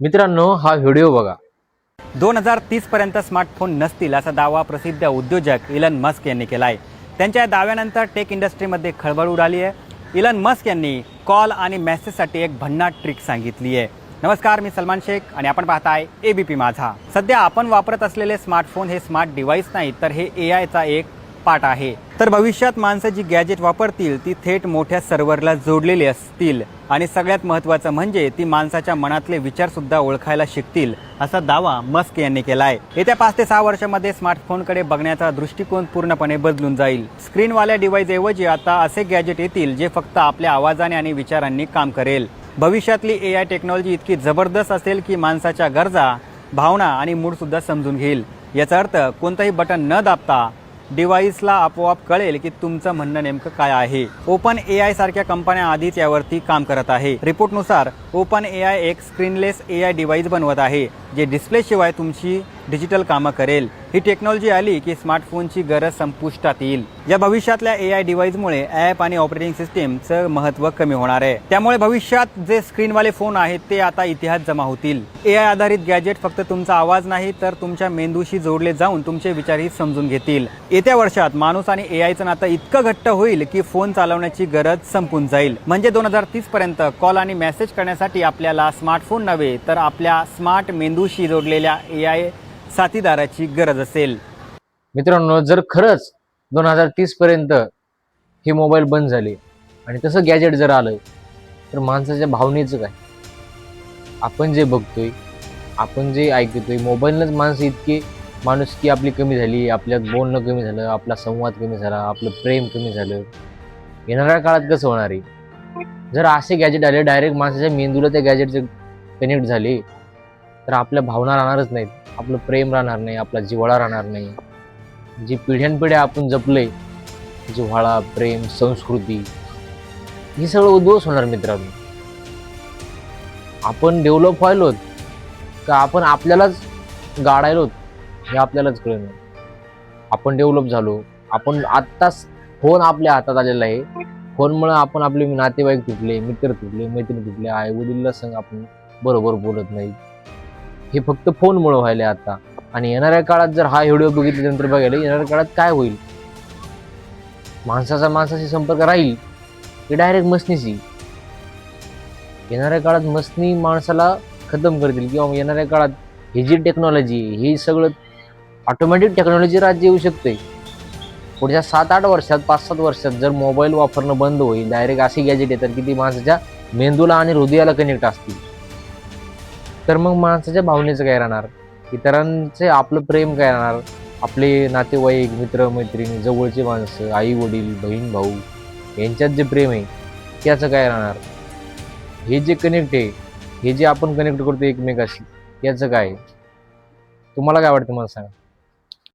मित्रांनो हा व्हिडिओ बघा. दोन हजार तीसपर्यंत स्मार्टफोन नसतील असा दावा प्रसिद्ध उद्योजक इलन मस्क यांनी केला आहे त्यांच्या या दाव्यानंतर टेक इंडस्ट्रीमध्ये खळबळ उडाली आहे. इलन मस्क यांनी कॉल आणि मेसेजसाठी एक भन्नाट ट्रिक सांगितली आहे. नमस्कार मी सलमान शेख आणि आपण पाहताय ए बी पी माझा. सध्या आपण वापरत असलेले स्मार्टफोन हे स्मार्ट डिव्हाइस नाही तर हे ए आयचा एक पार्ट आहे. तर भविष्यात माणसं जी गॅजेट वापरतील ती थेट मोठ्या सर्व्हरला जोडलेली असतील. आणि सगळ्यात महत्त्वाचं म्हणजे ती माणसाच्या मनातले विचारसुद्धा ओळखायला शिकतील असा दावा मस्क यांनी केला आहे येत्या पाच ते सहा वर्षामध्ये स्मार्टफोनकडे बघण्याचा दृष्टिकोन पूर्णपणे बदलून जाईल. स्क्रीनवाल्या डिव्हाइस ऐवजी आता असे गॅजेट येतील जे फक्त आपल्या आवाजाने आणि विचारांनी काम करेल. भविष्यातली ए आय टेक्नॉलॉजी इतकी जबरदस्त असेल की माणसाच्या गरजा भावना आणि मूडसुद्धा समजून घेईल. याचा अर्थ कोणतंही बटन न दाबता डिव्हाइसला आपोआप कळेल की तुमचं म्हणणं नेमकं काय आहे. ओपन ए आय सारख्या कंपन्या आधीच यावरती काम करत आहे. रिपोर्टनुसार ओपन ए आय एक स्क्रीनलेस ए आय डिव्हाइस बनवत आहे जे डिस्प्ले शिवाय तुमची डिजिटल कामं करेल. ही टेक्नॉलॉजी आली की स्मार्टफोनची गरज संपुष्टात येईल या भविष्यातल्या ए आय डिव्हाइसमुळे ॲप आणि ऑपरेटिंग सिस्टीमचं महत्त्व कमी होणार आहे. त्यामुळे भविष्यात जे स्क्रीनवाले फोन आहेत ते आता इतिहास जमा होतील. ए आय आधारित गॅजेट फक्त तुमचा आवाज नाही तर तुमच्या मेंदूशी जोडले जाऊन तुमचे विचारही समजून घेतील. येत्या वर्षात माणूस आणि ए आयचं नातं इतकं घट्ट होईल की फोन चालवण्याची गरज संपून जाईल. म्हणजे दोन हजार तीस पर्यंत कॉल आणि मेसेज करण्यासाठी आपल्याला स्मार्टफोन नव्हे तर आपल्या स्मार्ट मेंदूशी जोडलेल्या ए आय साथीदाराची गरज असेल. मित्रांनो जर खरंच दोन हजार तीस पर्यंत हे मोबाईल बंद झाले आणि तसं गॅजेट जर आलं तर माणसाच्या भावनेचं काय? आपण जे बघतोय आपण जे ऐकतोय मोबाईलनंच माणसं इतके माणुसकी आपली कमी झाली आपल्यात बोलणं कमी झालं आपला संवाद कमी झाला आपलं प्रेम कमी झालं. येणाऱ्या काळात कसं होणार आहे? जर असे गॅजेट आले डायरेक्ट माणसाच्या मेंदूला त्या गॅजेटचे कनेक्ट झाले तर आपल्या भावना राहणारच नाहीत. आपलं प्रेम राहणार नाही आपला जिव्हाळा राहणार नाही. जी पिढ्यानपिढ्या आपण जपले जिव्हाळा प्रेम संस्कृती हे सगळं उद्ध्वस्त होणार मित्रांनो. आपण डेव्हलप व्हायलोत का आपण आपल्यालाच गाडायलोत हे आपल्यालाच कळलं. आपण डेव्हलप झालो आपण आत्ताच फोन आपल्या हातात आलेला आहे. फोनमुळे आपण आपले नातेवाईक तुटले मित्र तुटले मैत्रिणी तुटले आई वडीलला संग आपण बरोबर बोलत नाही. हे फक्त फोनमुळे आहे आता. आणि येणाऱ्या काळात जर हा व्हिडिओ बघितल्यानंतर बघायला येणाऱ्या काळात काय होईल? माणसाचा माणसाशी संपर्क राहील की डायरेक्ट मसनीशी? येणाऱ्या काळात मसनी माणसाला खतम करतील किंवा येणाऱ्या काळात ही जी टेक्नॉलॉजी हे सगळं ऑटोमॅटिक टेक्नॉलॉजी राज्य येऊ शकते पुढच्या सात आठ वर्षात पाच सात वर्षात जर मोबाईल वापरणं बंद होईल डायरेक्ट अशी गॅजेट येतात की ती माणसाच्या मेंदूला आणि हृदयाला कनेक्ट असतील. तर मग माणसाच्या भावनेचं काय राहणार? इतरांचे आपलं प्रेम काय राहणार? आपले नातेवाईक मित्र मैत्रिणी जवळचे माणसं आई वडील बहीण भाऊ यांच्यात जे प्रेम आहे त्याचं काय राहणार? हे जे कनेक्ट आहे हे जे आपण कनेक्ट करतो एकमेकाशी याचं काय तुम्हाला काय वाटतं? मला सांगा.